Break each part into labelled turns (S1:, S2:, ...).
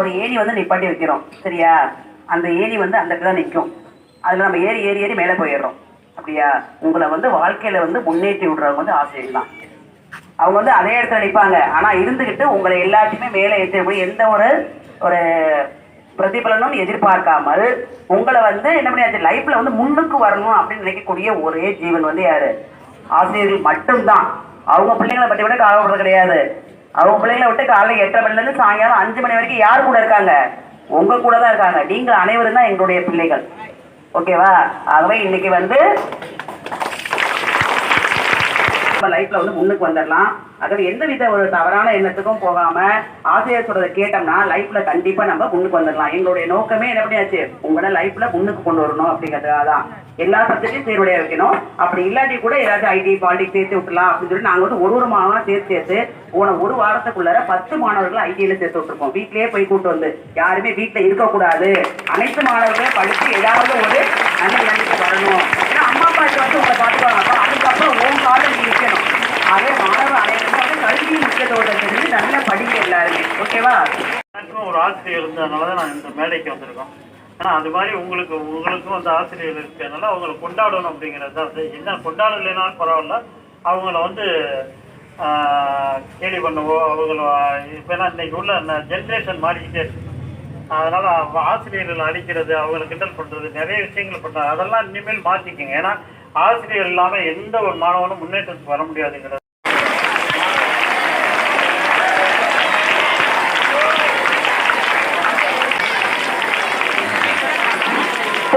S1: ஒரு ஏணி வந்து நிப்பாட்டி வைக்கிறோம். சரியா? அந்த ஏணி வந்து அந்த இடத்துல நிற்கும் அதில் நம்ம ஏறி ஏறி ஏறி மேலே போயிடுறோம். அப்படியா? உங்களை வந்து வாழ்க்கையில் வந்து முன்னேற்றி விடுறவங்க வந்து ஆசிரியர் தான். அவங்க வந்து அதே இடத்துல நிற்பாங்க ஆனால் இருந்துக்கிட்டு உங்களை எல்லாத்தையுமே மேலே ஏற்றக்கூடிய எந்த ஒரு ஒரு பிரதிபலனும் எதிர்பார்க்காமல் உங்களை வந்து என்ன பண்ணியாச்சு? லைஃப்ல வந்து முன்னுக்கு வரணும் அப்படின்னு நினைக்கக்கூடிய ஒரே ஜீவன் வந்து யாரு? ஆசிரியர்கள் மட்டும்தான். அவங்க பிள்ளைங்களை பற்றி விட கவலைப்படுறது கிடையாது. அவங்க பிள்ளைங்களை விட்டு காலையில் எட்டரை மணில இருந்து சாயங்காலம் அஞ்சு மணி வரைக்கும் யார் கூட இருக்காங்க? உங்க கூட தான் இருக்காங்க. நீங்கள் அனைவரும் தான் எங்களுடைய பிள்ளைகள். ஓகேவா? ஆகவே இன்னைக்கு வந்து நம்ம லைஃப்ல வந்து முன்னுக்கு வந்துடலாம் அதாவது எந்த வித ஒரு தவறான எண்ணத்துக்கும் போகாம ஆசிரியர் சொல்றதை கேட்டோம்னா லைஃப்ல கண்டிப்பா நம்ம முன்னுக்கு வந்துடலாம் எங்களுடைய நோக்கமே என்ன பண்ணியாச்சு? உங்களை லைஃப்ல முன்னுக்கு கொண்டு வரணும் அப்படிங்கிறதுக்காக தான். எல்லா சப்ஜெக்டையும் சீருடைய வைக்கணும். அப்படி இல்லாட்டி கூட ஏதாச்சும் ஐடி பாலிடிக்ஸ் சேர்த்து விட்டலாம் அப்படின்னு சொல்லி நாங்க வந்து ஒரு ஒரு மாணவனா சேர்த்து சேர்த்து போன ஒரு வாரத்துக்குள்ளார பத்து மாணவர்களை ஐடியில சேர்த்து விட்டுருக்கோம். வீட்லயே போய் கூட்டு வந்து யாருமே வீட்டுல இருக்கக்கூடாது. அனைத்து மாணவர்களும் படிச்சு ஏதாவது ஒரு நல்ல நிலைமைக்கு வரணும். ஏன்னா அம்மா அப்பா வந்து உங்களை பார்த்துக்குவாங்க அதுக்கு அதுக்கப்புறம் உன் காலம் நீ நிற்கணும் அதே மாணவர் அனைவரும் வந்து கல்வி முக்கியத்துவத்தை தெரிஞ்சு நல்லா படிங்க எல்லாருமே ஓகேவா?
S2: எனக்கும் ஒரு ஆசிரியர் இருந்ததுனால தான் நான் இந்த மேடைக்கு வந்திருக்கோம். ஏன்னா அது மாதிரி உங்களுக்கு உங்களுக்கும் அந்த ஆசிரியர் இருக்கிறதுனால அவங்களை கொண்டாடணும் அப்படிங்கிறது தான். வந்து என்ன கொண்டாடலைனாலும் பரவாயில்ல. அவங்கள வந்து ஆஹ், கேலி பண்ணவோ அவங்கள இப்போ இன்னைக்கு உள்ள ஜென்ரேஷன் மாறிக்கிட்டே இருக்கு. அதனால் ஆசிரியர்கள் அடிக்கிறது அவங்களை கிண்டல் பண்ணுறது நிறைய விஷயங்கள் பண்ணுறாங்க அதெல்லாம் இனிமேல் மாற்றிக்கோங்க ஏன்னா ஆசிரியர் இல்லாமல் எந்த ஒரு மாணவனும் முன்னேற்றத்துக்கு வர முடியாதுங்கிறது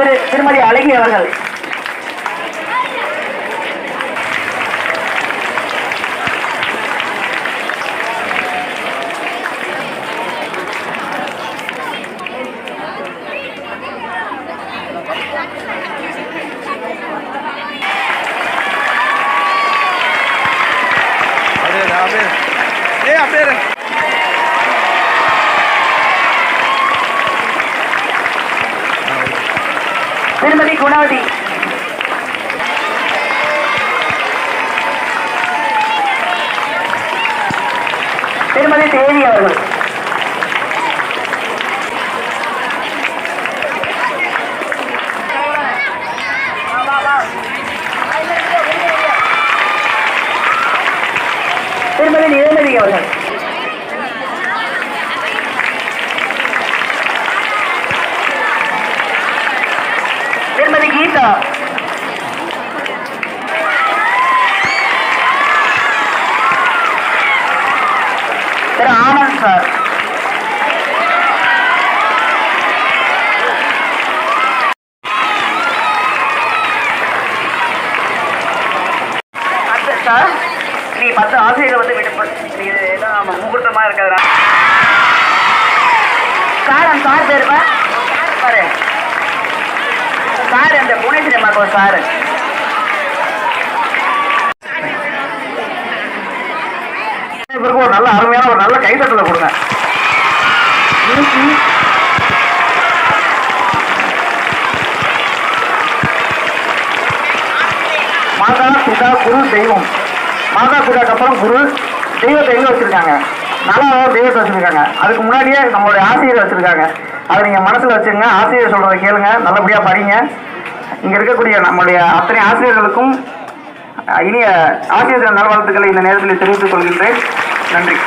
S1: திரு திருமதி அழகி அவர்கள்
S3: அப்படியே இரு, அப்படியே
S1: திருமதி குணாதி. திருமதி தேவி அவர்கள். திருமதி நிலநதி அவர்கள். திருமதி திரு ஆனந்த் சார் சார் நீ ஆசிரியர்கள் வந்து விட்டு நீ முகூர்த்தமா இருக்கிறதா சார் அந்த சார் பேருமா பாரு சார் அந்த புனே அம்மாக்கு சார். ஒரு நல்ல அருமையான ஒரு நல்ல கைதட்டலை கொடுங்க. மாதா பிதா குரு தெய்வம். மாதா பிதாக்கு அப்புறம் குரு தெய்வத்தை எங்க வச்சிருக்காங்க? நல்லா தெய்வத்தை வச்சிருக்காங்க. அதுக்கு முன்னாடியே நம்மளுடைய ஆசிரியர் வச்சிருக்காங்க. அதை நீங்கள் மனசில் வச்சுங்க ஆசிரியர் சொல்கிறத கேளுங்க நல்லபடியாக படிங்க. இங்கே இருக்கக்கூடிய நம்முடைய அத்தனை ஆசிரியர்களுக்கும் இனிய ஆசிரியர் நல்வாழ்த்துக்களை இந்த நேரத்தில் தெரிவித்துக் கொள்கின்றேன். நன்றி.